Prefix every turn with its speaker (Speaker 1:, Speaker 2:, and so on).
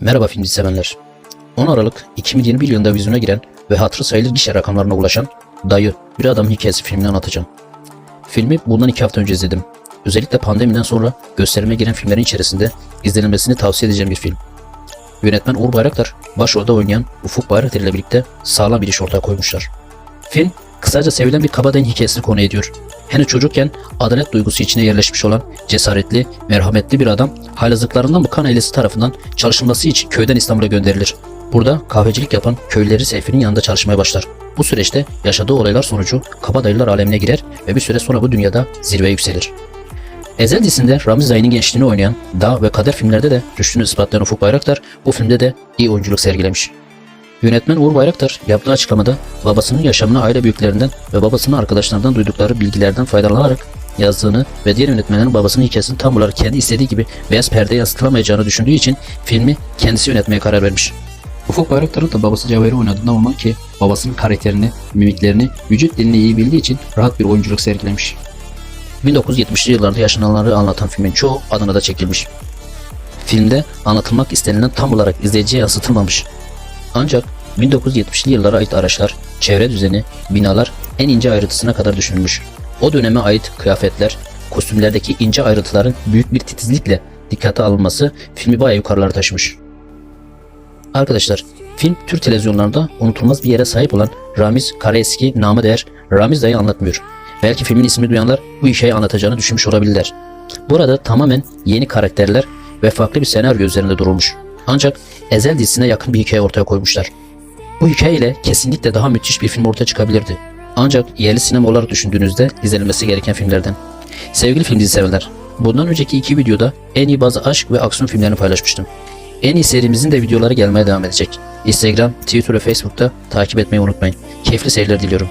Speaker 1: Merhaba film dizi sevenler. 10 Aralık 2021 yılında vizyona giren ve hatırı sayılır gişe rakamlarına ulaşan Dayı, Bir Adamın Hikayesi filmini anlatacağım. Filmi bundan 2 hafta önce izledim. Özellikle pandemiden sonra gösterime giren filmlerin içerisinde izlenilmesini tavsiye edeceğim bir film. Yönetmen Uğur Bayraktar, başrolde oynayan Ufuk Bayraktar ile birlikte sağlam bir iş ortaya koymuşlar. Film, kısaca sevilen bir kabadayın hikayesini konu ediyor. Henüz çocukken adalet duygusu içine yerleşmiş olan cesaretli, merhametli bir adam haylazlıklarından bıkan ailesi tarafından çalışılması için köyden İstanbul'a gönderilir. Burada kahvecilik yapan köylüleri Seyfi'nin yanında çalışmaya başlar. Bu süreçte yaşadığı olaylar sonucu kabadayılar alemine girer ve bir süre sonra bu dünyada zirveye yükselir. Ezel dizisinde Ramiz Zayn'in gençliğini oynayan Dağ ve Kader filmlerde de rüştünü ispatlayan Ufuk Bayraktar bu filmde de iyi oyunculuk sergilemiş. Yönetmen Uğur Bayraktar yaptığı açıklamada babasının yaşamını aile büyüklerinden ve babasının arkadaşlarından duydukları bilgilerden faydalanarak yazdığını ve diğer yönetmenlerin babasının hikayesini tam olarak kendi istediği gibi beyaz perdeye yansıtılamayacağını düşündüğü için filmi kendisi yönetmeye karar vermiş. Ufuk Bayraktar'ın da babası Cevher'i oynadığından olma ki babasının karakterini, mimiklerini, vücut dilini iyi bildiği için rahat bir oyunculuk sergilemiş. 1970'li yıllarda yaşananları anlatan filmin çoğu Adana'da çekilmiş. Filmde anlatılmak istenilen tam olarak izleyiciye yansıtılmamış. Ancak 1970'li yıllara ait araçlar, çevre düzeni, binalar en ince ayrıntısına kadar düşünülmüş. O döneme ait kıyafetler, kostümlerdeki ince ayrıntıların büyük bir titizlikle dikkate alınması filmi bayağı yukarılara taşımış. Arkadaşlar, film Türk televizyonlarında unutulmaz bir yere sahip olan Ramiz Karaeski namı değer Ramiz dayı anlatmıyor. Belki filmin ismini duyanlar bu hikayeyi anlatacağını düşünmüş olabilirler. Burada tamamen yeni karakterler ve farklı bir senaryo üzerinde durulmuş. Ancak Ezel dizisine yakın bir hikaye ortaya koymuşlar. Bu hikayeyle kesinlikle daha müthiş bir film ortaya çıkabilirdi. Ancak yerli sinema olarak düşündüğünüzde izlenilmesi gereken filmlerden. Sevgili film dizi severler, bundan önceki iki videoda en iyi bazı aşk ve aksiyon filmlerini paylaşmıştım. En iyi serimizin de videoları gelmeye devam edecek. Instagram, Twitter ve Facebook'ta takip etmeyi unutmayın. Keyifli seyirler diliyorum.